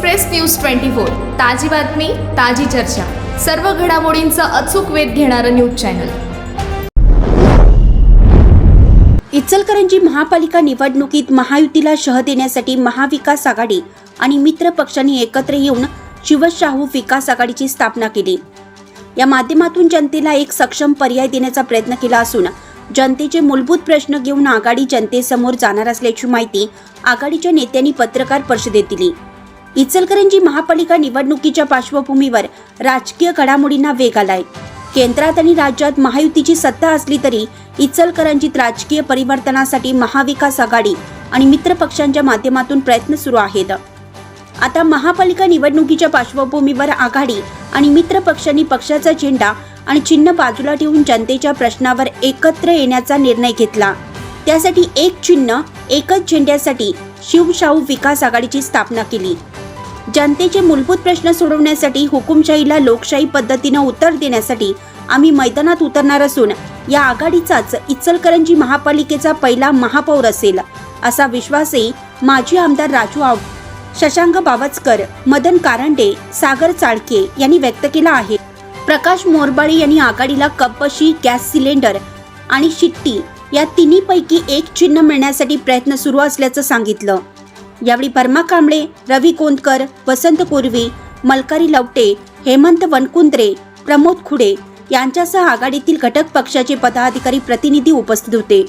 Express news twenty four ताजी बातमी ताजी चर्चा. सर्व घडामोडींचा अचूक वेध घेणारं न्यूज चॅनल. इचलकरंजी महापालिका निवडणुकीत महायुतीला शह देण्यासाठी महाविकास आघाडी आणि मित्र पक्षांनी एकत्र येऊन शिवशाहू विकास आघाडीची स्थापना केली. या माध्यमातून जनतेला एक सक्षम पर्याय देण्याचा प्रयत्न केला असून जनतेचे मूलभूत प्रश्न घेऊन आघाडी जनतेसमोर जाणार असल्याची माहिती आघाडीच्या नेत्यांनी पत्रकार परिषदेत दिली. इचलकरंजी महापालिका निवडणुकीच्या पार्श्वभूमीवर राजकीय घडामोडींना वेग आलाय. केंद्रात आणि राज्यात महायुतीची सत्ता असली तरी इचलकरंजीत राजकीय परिवर्तनासाठी महाविकास आघाडी आणि मित्र पक्षांच्या माध्यमातून प्रयत्न सुरू आहेत. आता महापालिका निवडणुकीच्या पार्श्वभूमीवर आघाडी आणि मित्र पक्षांनी पक्षाचा झेंडा आणि चिन्ह बाजूला ठेवून जनतेच्या प्रश्नावर एकत्र येण्याचा निर्णय घेतला. त्यासाठी एक चिन्ह एकच झेंड्यासाठी शिवशाहू विकास आघाडीची स्थापना केली. जनतेचे मूलभूत प्रश्न सोडवण्यासाठी हुकुमशाहीला लोकशाही पद्धतीनं उत्तर देण्यासाठी आम्ही मैदानात उतरणार असून या आघाडीचाच इचलकरंजी महापालिकेचा पहिला महापौर असेल असा विश्वासही माजी आमदार राजू आव शशांक बावचकर मदन कारंडे सागर चाळके यांनी व्यक्त केला आहे. प्रकाश मोरबाळे यांनी आघाडीला कपशी गॅस सिलेंडर आणि शिट्टी या तिन्हीपैकी एक चिन्ह मिळण्यासाठी प्रयत्न सुरू असल्याचं सांगितलं. यावेळी परमा कांबळे रवी कोंदकर वसंत कोरवी मलकारी लवटे हेमंत वनकुंद्रे प्रमोद खुडे यांच्यासह आघाडीतील घटक पक्षाचे पदाधिकारी प्रतिनिधी उपस्थित होते.